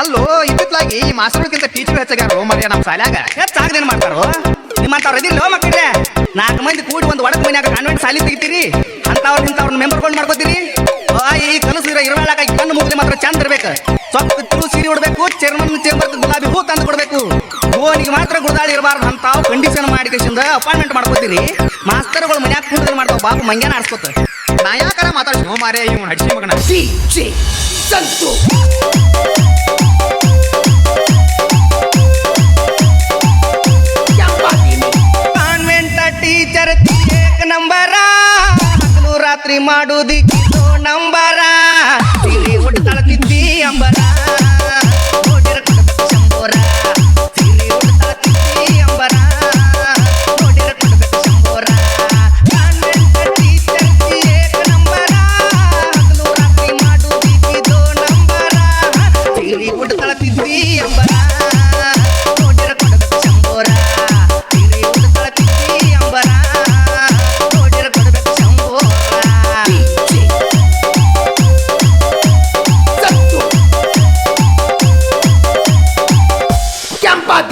ಅಲ್ಲೋ ಇತ್ತಿತ್ಲಾಗಿ ಈ ಮಾಸ್ಟರ್ಗಿಂತ ಟೀಚರ್ ಹೆಚ್ಚಾಗ್ಯಾರೋ ಮರ್ಯ ನಮ್ಮ ಶಾಲ್ಯಾಗ ಹೆಚ್ಚಾಗದೇನು ಮಾಡ್ತಾರೋ? ನಿಮ್ಮಂತವ್ರು ಇದಿಲ್ಲ ಮಕ್ಕಳೇ ನಾಲ್ಕು ಮಂದಿ ಕೂಡಿ ಒಂದು ಒಡಕ್ ಮನ್ಯಾಗ ಕಾನ್ವೆಂಟ್ ಸಾಲಿ ತೆಗಿತೀರಿ? ಅಂತವ್ರ ಮೆಂಬರ್ ಮೆಂಬರ್ಗಳು ಮಾಡ್ಕೋತೀರಿ? ಈ ಕನಸಿರ ಇರಲಾಗ ಕಣ್ಣು ಮುಗಿದ್ರೆ ಮಾತ್ರ ಚಂದ ಇರ್ಬೇಕು. ಸ್ವಲ್ಪ ತುಳು ಸೀರೆ ಉಡ್ಬೇಕು, ಚರ್ಮನ್ ಚೇಂಬರ್ ಗುಲಾಬಿ ಹೂ ತಂದು ಕೊಡ್ಬೇಕು. ಓನಿಗೆ ಮಾತ್ರ ಗುಡದಾಳಿ ಇರಬಾರ್ದು ಅಂತಾವ್ ಕಂಡೀಷನ್ ಮಾಡಿ ಕಸಿಂದ ಅಪಾಯಿಂಟ್ಮೆಂಟ್ ಮಾಡ್ಕೋತೀರಿ. ಮಾಸ್ತರ್ಗಳು ಮನ್ಯಾಗ ಕುಂಡ್ರೆ ಮಾಡ್ತಾವ? ಬಾಬು ಮಂಗ್ಯಾನ ಆಡ್ಸ್ಕೊತ. ನಾ ಯಾಕಾರ ಮಾತಾಡ್ಸಿ? ಮಾರೇ ಇವ್ ಹಡ್ಸಿ ಮಗನ. Yamadini. ಕಾನ್ವೆಂಟ್ ಟೀಚರ್ ಏಕ ನಂಬರ ಹಗಲು ರಾತ್ರಿ ಮಾಡುದಿಕ್ಕಿದು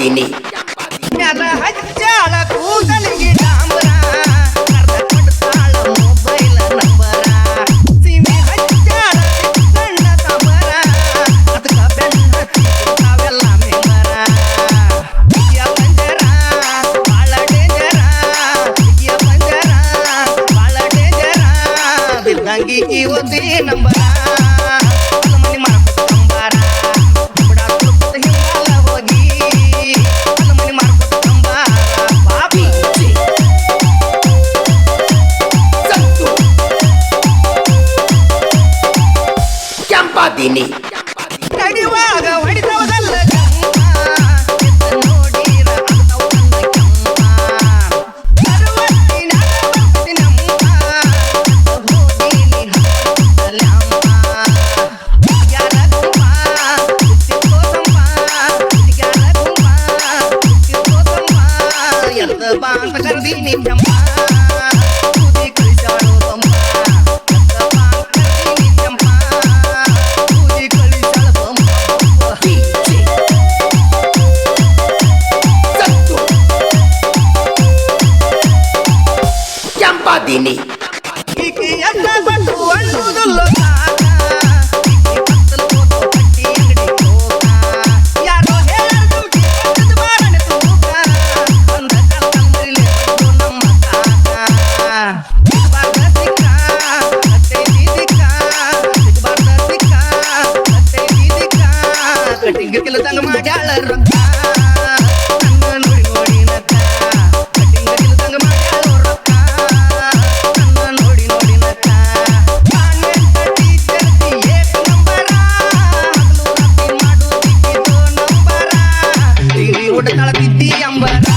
ಮ್ಯಾಲ ಹಚ್ಚಾಳ ಕೂದಲಿಗೆ number the bomb, but I'm beating him. சொல்லி போட்டு கலத்தி தீ அம்பர்.